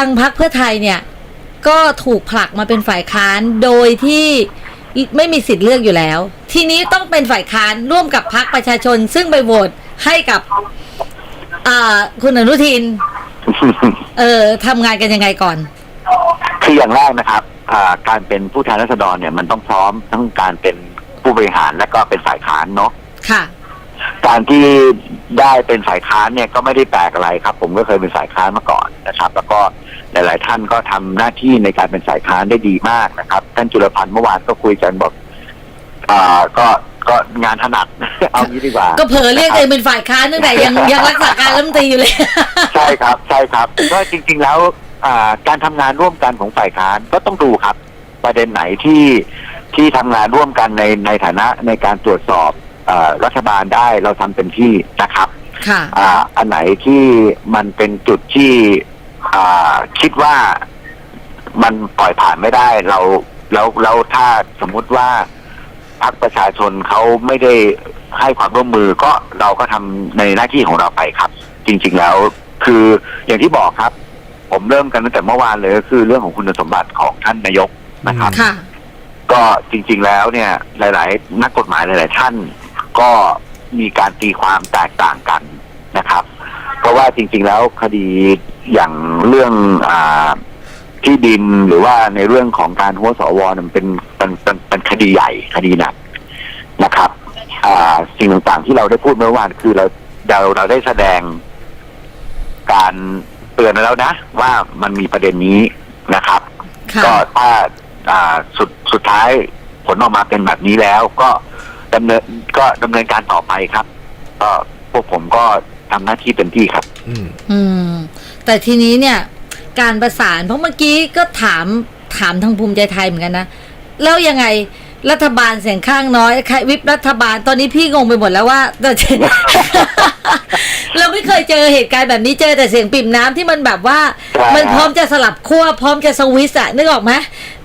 างพักเพื่อไทยเนี่ย ก็ถูกผลักมาเป็นฝ่ายค้านโดยที่ไม่มีสิทธิ์เลือกอยู่แล้ว ทีนี้ต้องเป็นฝ่ายค้านร่วมกับพักประชาชน ซึ่งไปโหวตให้กับอ่าคุณอนุทิน เออทำงานกันยังไงก่อนคืออย่างแรกนะครับอ่าการเป็นผู้แทนราษฎรเนี่ยมันต้องพร้อมทั้งการเป็นผู้บริหารและก็เป็นฝ่ายค้านเนาะค่ะ การที่ ได้เป็นฝ่ายค้านเนี่ยก็ไม่ได้แปลกอะไรครับ ผมก็เคยเป็นฝ่ายค้านมาก่อนนะครับ แล้วก็หลาย ๆ ท่านก็ทำหน้าที่ในการเป็นฝ่ายค้านได้ดีมากนะครับท่านจุลพันธ์เมื่อวานก็คุยกันบอกอ่าก็ก็งานถนัดเอางี้ดีกว่า ก็เผลอเรียกตัวเองเป็นฝ่ายค้านตั้งแต่ยังยังรักษาการรัฐมนตรีอยู่เลย ใช่ครับ ใช่ครับก็จริง ๆ แล้วอ่าการทำงานร่วมกันของฝ่ายค้านก็ต้องดูครับ ประเด็นไหนที่ที่ทำงานร่วมกันในในฐานะในการตรวจสอบอา รัฐบาลได้เราทำเต็มที่นะครับค่ะอ่าอันไหนที่มันเป็นจุดที่อ่าคิดว่ามันปล่อยผ่านไม่ได้เราแล้วแล้วถ้าสมมุติว่าพรรคประชาชนเขาไม่ได้ให้ความร่วมมือก็เราก็ทำในหน้าที่ของเราไปครับ จริง ๆ แล้วคืออย่างที่บอกครับ ผมเริ่มกันตั้งแต่เมื่อวานเลยก็คือเรื่องของคุณสมบัติของท่านนายกนะครับค่ะก็จริง ๆ แล้วเนี่ย หลาย ๆ นักกฎหมายหลาย ๆ ท่าน ก็มีการตีความแตกต่างกันนะครับ เพราะว่าจริง ๆ แล้วคดีอย่างเรื่องอาที่ดินหรือว่าในเรื่องของการหัวสวเนี่ยมันเป็นเป็นเป็นเป็นคดีใหญ่คดีหนักนะครับ อ่าสิ่งต่างๆที่เราได้พูดเมื่อวานคือเราเราเราได้แสดงการเตือนแล้วนะ ว่ามันมีประเด็นนี้นะครับ ค่ะ ก็ถ้าอ่าสุดสุดท้ายผลออกมาเป็นแบบนี้แล้วก็ ดำเนินก็ดำเนินการต่อไปครับก็พวกผมก็ทำหน้าที่เต็มที่ครับอืมอืม แต่ทีนี้เนี่ย การประสานเพราะเมื่อกี้ก็ถามถามทางภูมิใจไทยเหมือนกันนะแล้วยังไงรัฐบาลเสียงข้างน้อยใครวิปรัฐบาลตอนนี้พี่งงไปหมดแล้วว่าแต่เราไม่เคยเจอเหตุการณ์แบบนี้เจอแต่เสียงปิ่มน้ำที่มันแบบว่าใช่มันพร้อมจะสลับขั้วพร้อมจะสวิสอะนึกออกไหม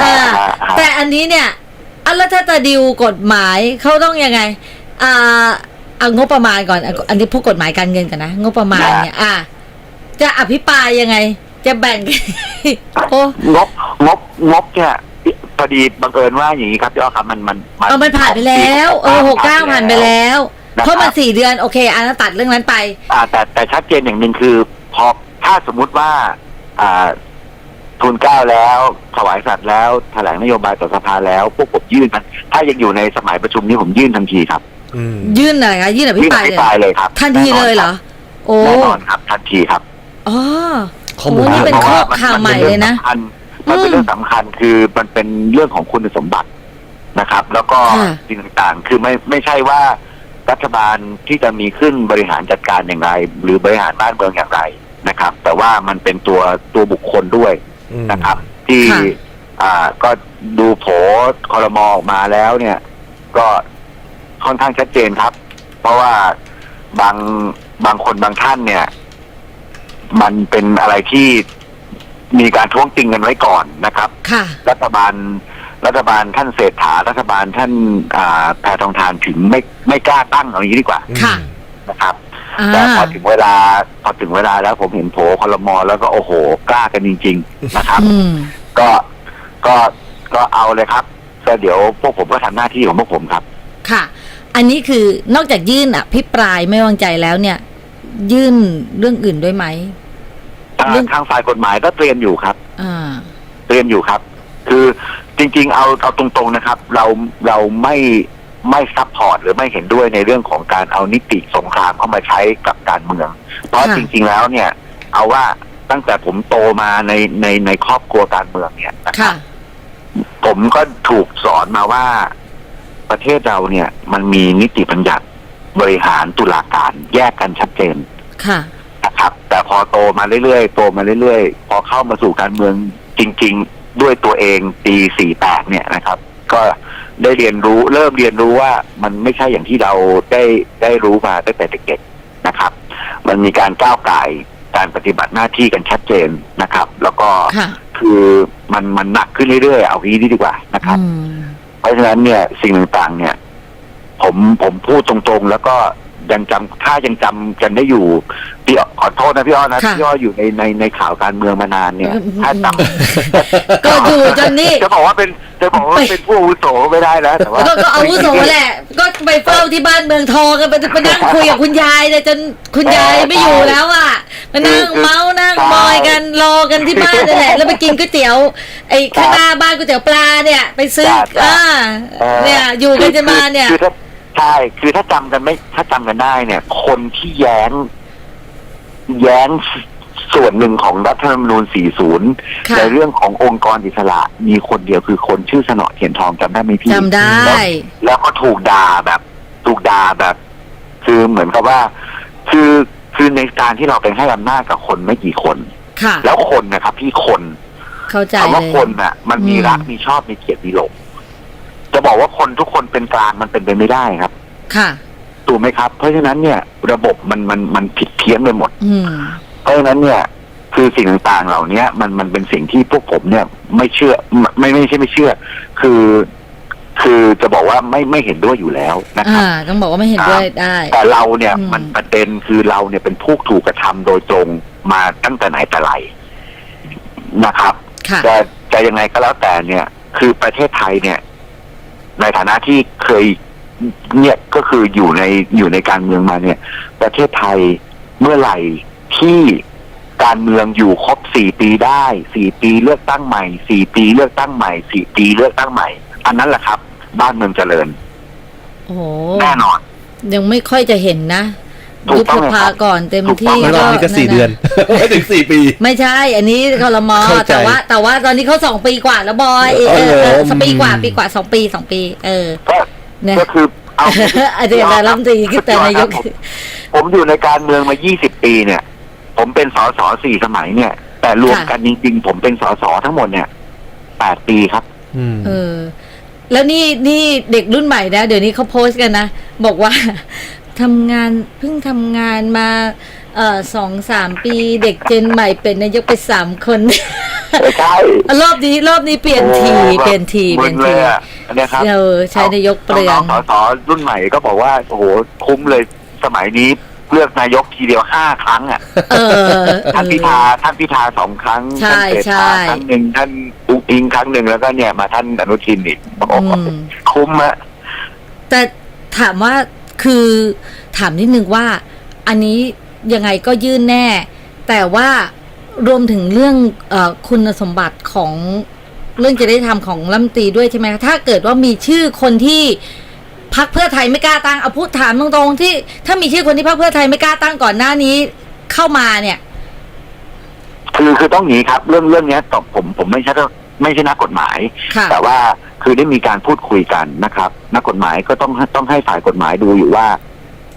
อ่าอ่าอ่าแต่อันนี้เนี่ย อันแล้วถ้าจะดิวกฎหมายเขาต้องยังไง อ่าเอางบประมาณก่อนอะอันนี้พวกกฎหมายการเงินกันนะ งบประมาณเนี่ย อะจะอภิปรายยังไง จะแบ่งโอ้งบงบงบเนี่ยพอดีบังเอิญว่าอย่างนี้ครับยอดครับมันมันเอามันผ่านไปแล้ว เออหกเก้าผ่านไปแล้วนะครับเพราะมันสี่เดือนโอเคอันนั้นตัดเรื่องนั้นไป อ่า แต่แต่ชัดเจนอย่างหนึ่งคือ พอถ้าสมมุติว่า อ่า ทุนเกล้าแล้วถวายสัตว์แล้วแถลงนโยบายต่อสภาแล้วพวกผมยื่นมันถ้ายังอยู่ในสมัยประชุมนี้ผมยื่นทันทีครับอืมยื่นอะไรคะยื่นอภิยื่นปอรายภิเลยปรายเลยครับทันทีเลยเหรอโอ้แน่นอนครับ ทันทีครับอ๋อข้อมูลโอ้นี่เป็นพข้อราะว่ข่าวใหม่เลยนะมันเป็นเรื่องสำคัญมันเป็นเรื่องอืมสำคัญคือมันเป็นเรื่องของคุณสมบัตินะครับ แล้วก็ค่ะสิ่งต่างๆ คือไม่ไม่ใช่ว่ารัฐบาลที่จะมีขึ้นบริหารจัดการอย่างไร หรือบริหารบ้านเมืองอย่างไรนะครับ แต่ว่ามันเป็นตัวตัวบุคคลด้วยอืม นะครับ ที่ค่ะ อ่าก็ดูโผคอรมอออกมาแล้วเนี่ย ก็ค่อนข้างชัดเจนครับ เพราะว่าบางบางคนบางท่านเนี่ย มันเป็นอะไรที่มีการท้วงติงกันไว้ก่อนนะครับ ค่ะ รัฐบาลรัฐบาลท่านเศรษฐารัฐบาลท่านอ่าแพทองทานถึงไม่ไม่กล้าตั้งเอาอย่างนี้ดีกว่าค่ะ นะครับอ่า แต่พอถึงเวลาพอถึงเวลาแล้วผมเห็นโผคอรมอแล้วก็โอ้โหกล้ากันจริง ๆ นะครับอืมก็ก็ก็เอาเลยครับก็เดี๋ยวพวกผมก็ทำหน้าที่ของพวกผมครับ ค่ะ อันนี้คือนอกจากยื่นอภิปรายไม่วางใจแล้วเนี่ย ยื่นเรื่องอื่นด้วยไหมอ่าเรื่องทางฝ่ายกฎหมายก็เตรียมอยู่ครับอ่าเตรียมอยู่ครับ คือจริง ๆ เอาเอาตรงๆนะครับ เราเราไม่ ไม่ซัพพอร์ตหรือไม่เห็นด้วยในเรื่องของการเอานิติสงครามเข้ามาใช้กับการเมือง เพราะค่ะจริง ๆ แล้วเนี่ย เอาว่าตั้งแต่ผมโตมาในในในครอบครัวการเมืองเนี่ยนะครัค่ะบผมก็ถูกสอนมาว่าประเทศเราเนี่ย มันมีนิติบัญญัติบริหารตุลาการแยกกันชัดเจนค่ะนะครับ แต่พอโตมาเรื่อยๆโตมาเรื่อยๆ พอเข้ามาสู่การเมืองจริง ๆ ด้วยตัวเองปี48เนี่ยนะครับ ก็ ได้เรียนรู้ เริ่มเรียนรู้ว่ามันไม่ใช่อย่างที่เราได้ได้รู้มาตั้งแต่เด็กๆนะครับ มันมีการก้าวไก่ายการปฏิบัติหน้าที่กันชัดเจนนะครับ แล้วก็ค่ะคือมันมันหนักขึ้นเรื่อยๆเอางี้ดีกว่านะครับอืมเพราะฉะนั้นเนี่ยสิ่งต่างๆเนี่ย ผมผมพูดตรงๆ แล้วก็ ยังจำถ้ายังจำกันได้อยู่พี่อ้อขอโทษนะพี่อ้อนะค่ะพี่อ้ออยู่ในในในข่าวการเมืองมานานเนี่ยอืมถ้าจำก็อยู่จนนี่จะบอกว่าเป็นจะบอกว่าเป็นผู้อาวุโสไม่ได้แล้วแต่ว่าก็ก็อาวุโสแหละ ก็ไปเฝ้าที่บ้านเมืองทองกันไปไปนั่งคุยกับคุณยายเลยจนคุณยายไม่อยู่แล้วอะมานั่งเมาส์นั่งมอยกันรอกันที่บ้านนี่แหละแล้วไปกินก๋วยเตี๋ยว ไอ้ข้างหน้าบ้านก๋วยเตี๋ยวปลาเนี่ย ไปซื้ออ่าเนี่ยอยู่กันจะมาเนี่ยคือถ้า ใช่ คือถ้าจำกันไม่ ถ้าจำกันได้เนี่ย คนที่แย้ง แย้งส่วนหนึ่งของรัฐธรรมนูญ 40 ค่ะในเรื่องขององค์กรอิสระ มีคนเดียวคือคนชื่อสนอเทียนทองจำได้ไหมพี่จำได้ แล้วแล้วก็ถูกด่าแบบ ถูกด่าแบบ คือเหมือนกับว่า คือคือในการที่เราไปให้อำนาจกับคนไม่กี่คน ค่ะ แล้วคนนะครับ พี่คนเข้าใจคำว่าเลยคนน่ะ มันมีอืม รักมีชอบมีเกลียดมีหลง จะบอกว่าคนทุกคนเป็นกลางมันเป็นไปไม่ได้ครับ ค่ะ ถูกไหมครับ เพราะฉะนั้นเนี่ย ระบบมันมันมันผิดเพี้ยนไปหมด อืม เพราะฉะนั้นเนี่ย คือสิ่งต่างๆเหล่านี้มันมันเป็นสิ่งที่พวกผมเนี่ย ไม่เชื่อไม่ไม่ไม่ใช่ไม่เชื่อ คือ คือจะบอกว่าไม่ไม่เห็นด้วยอยู่แล้วนะครับ อ่า ต้องบอกว่าไม่เห็นด้วยได้ แต่เราเนี่ยอืม มันประเด็นคือเราเนี่ยเป็นผู้ถูกกระทำโดยตรงมาตั้งแต่ไหนแต่ไรนะครับ ค่ะจะจะยังไงก็แล้วแต่เนี่ย คือประเทศไทยเนี่ย ในฐานะที่เคยเนี่ยก็คืออยู่ในอยู่ในการเมืองมาเนี่ย ประเทศไทยเมื่อไหร่ที่การเมืองอยู่ครบสี่ปีได้สี่ปีเลือกตั้งใหม่สี่ปีเลือกตั้งใหม่สี่ปีเลือกตั้งใหม่ อันนั้นแหละครับ บ้านเมืองเจริญโอ้โหแน่นอน ยังไม่ค่อยจะเห็นนะ ถูยุกต้บองสเลยภาครับ ก่อนเต็มถูกต้องที่เลยไม่รอบนี้ก็สี่เดือน ไม่ถึงสี่ปี ไม่ใช่ อันนี้คอรมอเข้าใจแต่ว่า แต่ว่าตอนนี้เขาสองปีกว่าแล้วบอยเออเออเอออืมสปีกว่าปีกว่าสองปีสองปี เออ ก็เนี่ย ก็คือเอาอาจารย์แต่รัฐมนตรีแต่นายก ผมผมอยู่ในการเมืองมา 20 ปีเนี่ย ผมเป็นสสสี่สมัยเนี่ย แต่รวมค่ะ กันจริง ๆ ผมเป็นสสทั้งหมดเนี่ย8ปีครับ อืม เออ แล้วนี่นี่เด็กรุ่นใหม่นะ เดี๋ยวนี้เขาโพสต์กันนะ บอกว่า ทำงานเพิ่งทำงานมาเอ่อสองสามปีเด็กเจนใหม่เป็นนายกไปสามคน ใช่รอบนี้รอบนี้เปลี่ยนทีโอ้เปลี่ยนทีเปมึลี่ยนนเลทียอะนะครับเออใช้นายกเปลืองน้องๆสสรุ่นใหม่ก็บอกว่าโอ้โหคุ้มเลยสมัยนี้เลือกนายกทีเดียวห้าครั้งอะเออท่านพิธาท่านพิธาสองครั้งใช่ท่านเศรษใช่ฐาครั้งหนึ่งท่านอุ้งอิงครั้งหนึ่งแล้วก็เนี่ยมาท่านอนุทินอีกโอ้โหอืมคุ้มอะแต่ถามว่า คือถามนิดนึงว่า อันนี้ยังไงก็ยื่นแน่ แต่ว่ารวมถึงเรื่องอคุณสมบัติของเรื่องจะได้ทำของรัฐมนตรีด้วยใช่ไหมคะถ้าเกิดว่ามีชื่อคนที่พักเพื่อไทยไม่กล้าตั้งเอาพูดถามตรงๆที่ ถ้ามีชื่อคนที่พักเพื่อไทยไม่กล้าตั้งก่อนหน้านี้เข้ามาเนี่ย คือคือต้องอย่างนี้ครับ เรื่องเรื่องนี้ตอบผมผมไม่ใช่ ไม่ใช่นักกฎหมาย ค่ะ แต่ว่าคือได้มีการพูดคุยกันนะครับ นักกฎหมายก็ต้องต้องให้ฝ่ายกฎหมายดูอยู่ว่า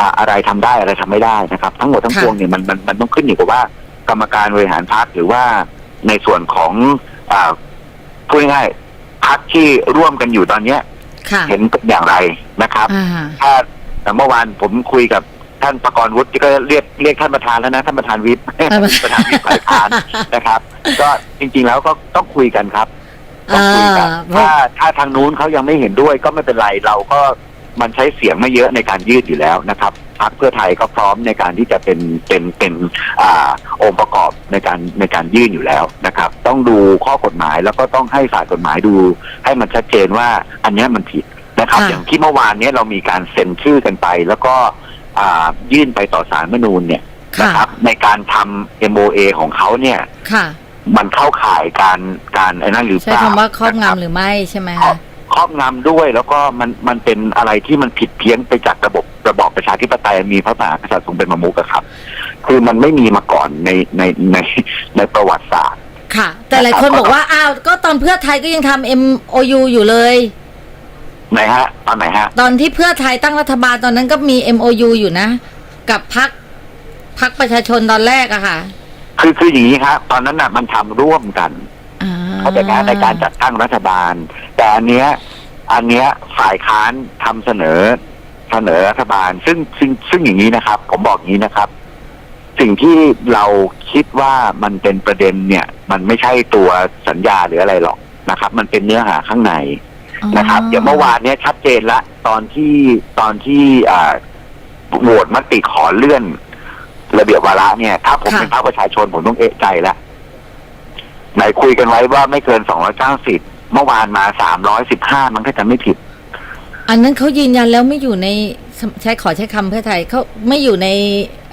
อ่าอะไรทำได้อะไรทำไม่ได้นะครับ ทั้งหมดทั้งค่ะปวงเนี่ยมันมันมันต้องขึ้นอยู่กับว่ากรรมการบริหารพรรคหรือว่าในส่วนของอ่าพูดง่ายๆพรรคที่ร่วมกันอยู่ตอนเนี้ย ค่ะเห็นเป็นอย่างไรนะครับ อ่า ถ้าแต่เมื่อวานผมคุยกับ ท่านประกรณ์วุฒิก็เรียกเรียกท่านประธานแล้วนะท่านประธานวิปประธานวิปฝ่ายค้านนะครับ ก็จริง ๆ แล้วก็ต้องคุยกันครับต้องคุยกันอ่าถ้าถ้าทางนู้นเขายังไม่เห็นด้วยก็ไม่เป็นไรเราก็มันใช้เสียงไม่เยอะในการยืดอยู่แล้วนะครับพรรคเพื่อไทยก็พร้อมในการที่จะเป็นเป็นเป็นอ่าองค์ประกอบในการในการยื่นอยู่แล้วนะครับ ต้องดูข้อกฎหมายแล้วก็ต้องให้ฝ่ายกฎหมายดู ให้มันชัดเจนว่าอันเนี้ยมันผิดนะครับค่ะอย่างที่เมื่อวานเนี้ยเรามีการเซ็นชื่อกันไป แล้วก็อ่า ยื่นไปต่อสารมนูญเนี่ยค่ะนะครับในการทำ MOA ของเขาเนี่ยค่ะ มันเข้าข่ายการการไอ้นั่นหรือเปใช้ล่าคำว่าครอบนะงำหรือไม่ใช่ไหมครอคะบครอบงำด้วยแล้วก็มันมันเป็นอะไรที่มันผิดเพี้ยนไปจากระบบระบอบประชาธิปไตยมีพระมหากษัตริย์ทรงเป็นประมุขอะครับ คือมันไม่มีมาก่อนในในในในประวัติศาสตร์ ค่ะ แต่หลายคนบอกว่าอ้าวก็ตอนเพื่อไทยก็ยังทำ MOU อยู่เลย ไหนฮะ ตอนไหนฮะ ตอนที่เพื่อไทยตั้งรัฐบาลตอนนั้นก็มี MOU อยู่นะ กับพักพักประชาชนตอนแรกอะค่ะ คือคืออย่างนี้ครับตอนนั้นน่ะมันทำร่วมกันอ่าเข้าใจไหมในการจัดตั้งรัฐบาล แต่อันเนี้ยอันเนี้ยฝ่ายค้านทำเสนอเสนอรัฐบาล ซึ่งซึ่งซึ่งอย่างนี้นะครับ ผมบอกอย่างนี้นะครับ สิ่งที่เราคิดว่ามันเป็นประเด็นเนี่ย มันไม่ใช่ตัวสัญญาหรืออะไรหรอกนะครับ มันเป็นเนื้อหาข้างใน นะครับอย่างเมื่อวานเนี้ยชัดเจนละ ตอนที่ตอนที่อ่าโหวตมติขอเลื่อน ระเบียบวาระเนี่ย ถ้าผมค่ะ เป็นพรรคประชาชนผมต้องเอะใจแล้วไหนคุยกันไว้ว่าไม่เกินสองร้อยเก้าสิบเมื่อวานมาสามร้อยสิบห้ามันก็จะไม่ผิด อันนั้นเขายืนยันแล้วไม่อยู่ในใช้ขอใช้คำเพื่อไทยเขาไม่อยู่ใน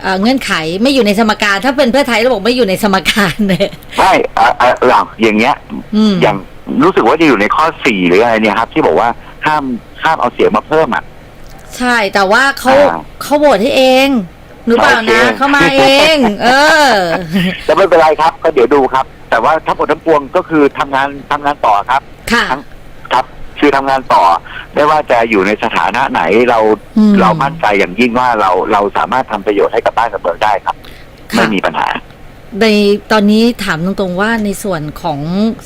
เอ่อเงื่อนไขไม่อยู่ในสมการ ถ้าเป็นเพื่อไทยเราบอกไม่อยู่ในสมการเลยไม่เอ่อเอ่อหลังอย่างเงี้ย อืม อย่าง รู้สึกว่าจะอยู่ในข้อสี่หรืออะไรเนี่ยครับ ที่บอกว่าห้ามห้ามเอาเสียงมาเพิ่มอะ ใช่แต่ว่าเขาอ่า เขาโหวตให้เองหรือเปล่าโอเคนะเขามาเอง เออ แต่ไม่เป็นไรครับ ก็เดี๋ยวดูครับ แต่ว่าทั้งหมดทั้งปวงก็คือทำงานทำงานต่อครับ ค่ะทั้งครับ คือทำงานต่อ ไม่ว่าจะอยู่ในสถานะไหนเราอืม เรามั่นใจอย่างยิ่งว่าเราเราสามารถทำประโยชน์ให้กับบ้านกับเมืองได้ครับค่ะไม่มีปัญหา ในตอนนี้ถามตรงๆว่าในส่วนของ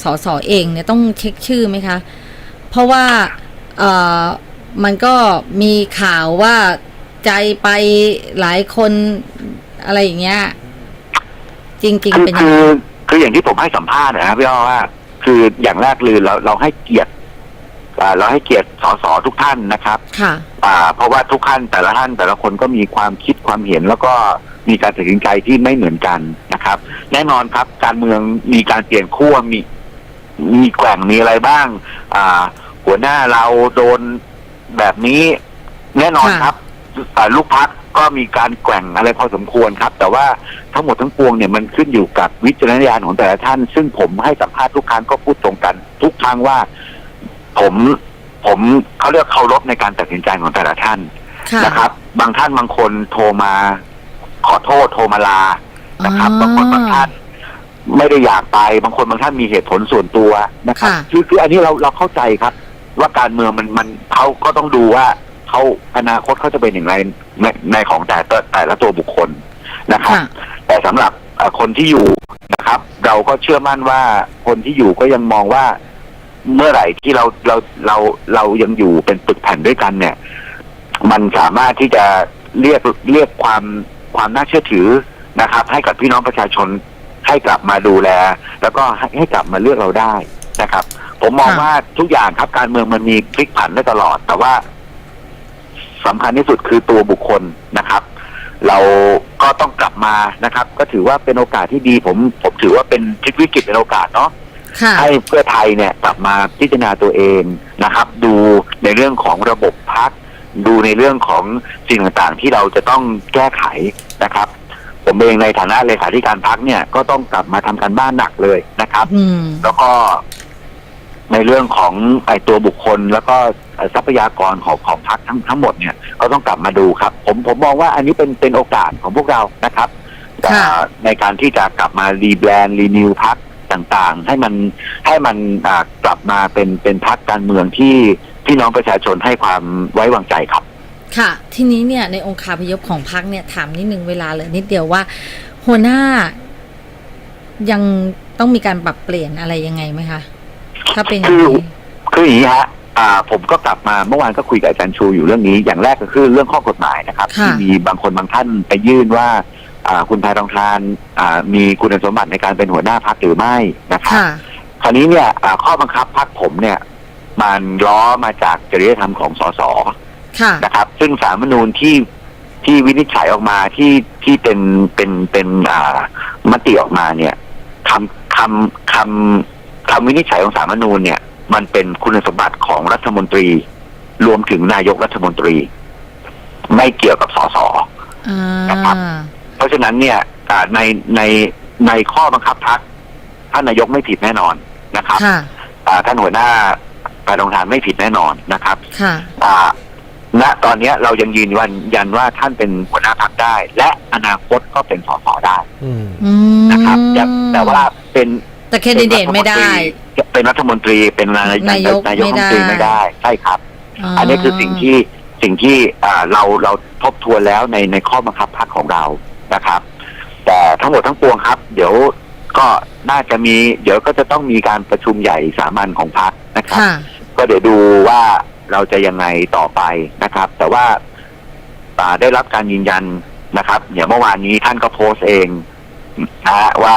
สสเองเนี่ยต้องเช็คชื่อไหมคะ เพราะว่าเอ่อมันก็มีข่าวว่าใจไปหลายคนอะไรอย่างเงี้ย จริง ๆ เป็นยังคืไงอคืออย่างที่ผมให้สัมภาษณ์นะครับพี่อ้อว่า คืออย่างแรกเลยเราเราให้เกียรติ เราให้เกียรติสสทุกท่านนะครับค่ะ อ่าเพราะว่าทุกท่านแต่ละท่านแต่ละคนก็มีความคิดความเห็นแล้วก็มีการตัดสินใจที่ไม่เหมือนกันนะครับ แน่นอนครับ การเมืองมีการเปลี่ยนขั้วมีมีแกว่งมีอะไรบ้าง อ่า หัวหน้าเราโดนแบบนี้ แน่นอนค่ะ ครับอ่าลูกพักก็มีการแกว่งอะไรพอสมควรครับ แต่ว่าทั้งหมดทั้งปวงเนี่ยมันขึ้นอยู่กับวิจารณญาณของแต่ละท่าน ซึ่งผมให้สัมภาษณ์ทุกครั้งก็พูดตรงกัน ทุกครั้งว่า ผมผมเขาเรียกเคารพในการตัดสินใจของแต่ละท่านค่ะ นะครับ บางท่านบางคนโทรมา ขอโทษโทรมาลานะครับอ๋อบางคนบางท่านไม่ได้อยากไป บางคนบางท่านมีเหตุผลส่วนตัวนะครับค่ะ คือคืออันนี้เราเราเข้าใจครับ ว่าการเมืองมันมันเขาก็ต้องดูว่าเขาอนาคตเขาจะเป็นอย่างไรในในของแต่แต่แต่ละตัวบุคคลนะครับ ค่ะ แต่สำหรับเอ่อคนที่อยู่นะครับ เราก็เชื่อมั่นว่าคนที่อยู่ก็ยังมองว่า เมื่อไหร่ที่เราเราเราเรายังอยู่เป็นปึกแผ่นด้วยกันเนี่ย มันสามารถที่จะเรียกเรียกความความน่าเชื่อถือนะครับ ให้กับพี่น้องประชาชนให้กลับมาดูแล แล้วก็ให้ให้กลับมาเลือกเราได้นะครับ ผมมองค่ะว่าทุกอย่างครับการเมืองมันมีพลิกผันได้ตลอด แต่ว่าสำคัญที่สุดคือตัวบุคคลนะครับ เราก็ต้องกลับมานะครับ ก็ถือว่าเป็นโอกาสที่ดี ผมผมถือว่าเป็นพลิกวิกฤตเป็นโอกาสเนาะค่ะ ให้เพื่อไทยเนี่ยกลับมาพิจารณาตัวเองนะครับ ดูในเรื่องของระบบพักดูในเรื่องของสิ่งต่างๆ ที่เราจะต้องแก้ไขนะครับ ผมเองในฐานะเลขาธิการพักเนี่ยก็ต้องกลับมาทำการบ้านหนักเลยนะครับอืมแล้วก็ในเรื่องของไอตัวบุคคลแล้วก็ทรัพยากรของของพักทั้งทั้งหมดเนี่ยก็ต้องกลับมาดูครับ ผมผมมองว่าอันนี้เป็นเป็นโอกาสของพวกเรานะครับค่ะอ่าในการที่จะกลับมารีแบรนด์รีนิวพัก ต่างๆ ให้มันให้มันอ่ากลับมาเป็นเป็นพักการเมืองที่พี่น้องประชาชนให้ความไว้วางใจครับ ค่ะ ทีนี้เนี่ยในองค์คาพยพของพักเนี่ยถามนิดนึงเวลาเหลยนิดเดียวว่า หัวหน้ายังต้องมีการปรับเปลี่ยนอะไรยังไงไหมคะถ้าเป็นอย่างนี้คืออย่างนี้ฮะอ่าผมก็กลับมาเมื่อวานก็คุยกับอาจารย์ชูอยู่เรื่องนี้ อย่างแรกก็คือเรื่องข้อกฎหมายนะครับค่ะที่มีบางคนบางท่านไปยื่นว่าอ่า คุณแพทองทานอ่ามีคุณสมบัติในการเป็นหัวหน้าพักหรือไม่นะครับค่ะคราวนี้เนี่ยอ่าข้อบังคับพักผมเนี่ย มันล้อมาจากจริยธรรมของสสค่ะนะครับ ซึ่งสารรฐธรรมนูญที่ที่วินิจฉัยออกมาที่ที่เป็นเป็นเป็นอ่ามติออกมาเนี่ยคำคำคำคำวินิจฉัยของสารรฐธรรมนูญเนี่ย มันเป็นคุณสมบัติของรัฐมนตรี รวมถึงนายกรัฐมนตรี ไม่เกี่ยวกับสสอ่านะครับ เพราะฉะนั้นเนี่ยอ่าในในในข้อบังคับพักท่านนายกไม่ผิดแน่นอนนะครับค่ะอ่าท่านหัวหน้าประธานไม่ผิดแน่นอนนะครับค่ะอ่าณตอนเนี้ยเรายังยืนยันยันว่าท่านเป็นหัวหน้าพักได้ และอนาคตก็เป็นสสได้อืมอืมนะครับแต่แต่ว่าเป็นแต่แคนดิเดตไม่ได้ เป็นรัฐมนตรีเป็นนายนายกนายกรัฐมนตรีไม่ไม่ได้ได้ใช่ครับ อันนี้คือสิ่งที่สิ่งที่อ่าเราเราทบทวนแล้วในในข้อบังคับพักของเรา นะครับ แต่ทั้งหมดทั้งปวงครับ เดี๋ยวก็น่าจะมี เดี๋ยวก็จะต้องมีการประชุมใหญ่สามัญของพักนะครับค่ะก็เดี๋ยวดูว่าเราจะยังไงต่อไปนะครับ แต่ว่าอ่าได้รับการยืนยันนะครับอย่างเมื่อวานนี้ท่านก็โพสต์เองนะฮะว่า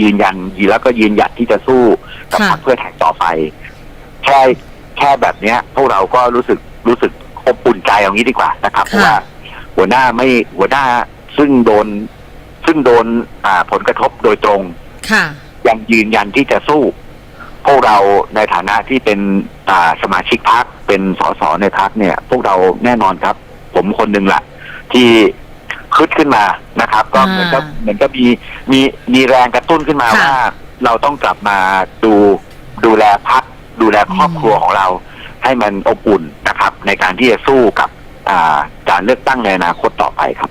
ยืนยันแล้วก็ยืนหยัดที่จะสู้กับค่ะพรรคเพื่อไทยต่อไปแค่แค่แบบเนี้ย พวกเราก็รู้สึกรู้สึกอบอุ่นใจอย่างนี้ดีกว่านะครับเพราะว่าหัวหน้าไม่หัวหน้า ซึ่งโดนซึ่งโดนอ่าผลกระทบโดยตรง ค่ะ ยังยืนยันที่จะสู้ พวกเราในฐานะที่เป็นอ่าสมาชิกพักเป็นสสในพักเนี่ย พวกเราแน่นอนครับ ผมคนหนึ่งแหละที่คึดขึ้นมานะครับ ก็อ่าเหมือนกับเหมือนกับมีมีมีแรงกระตุ้นขึ้นมาค่ะว่า เราต้องกลับมาดูดูแลพักดูแลครอบครัวของเรา ให้มันอบอุ่นนะครับ ในการที่จะสู้กับอ่าการเลือกตั้งในอนาคตต่อไปครับ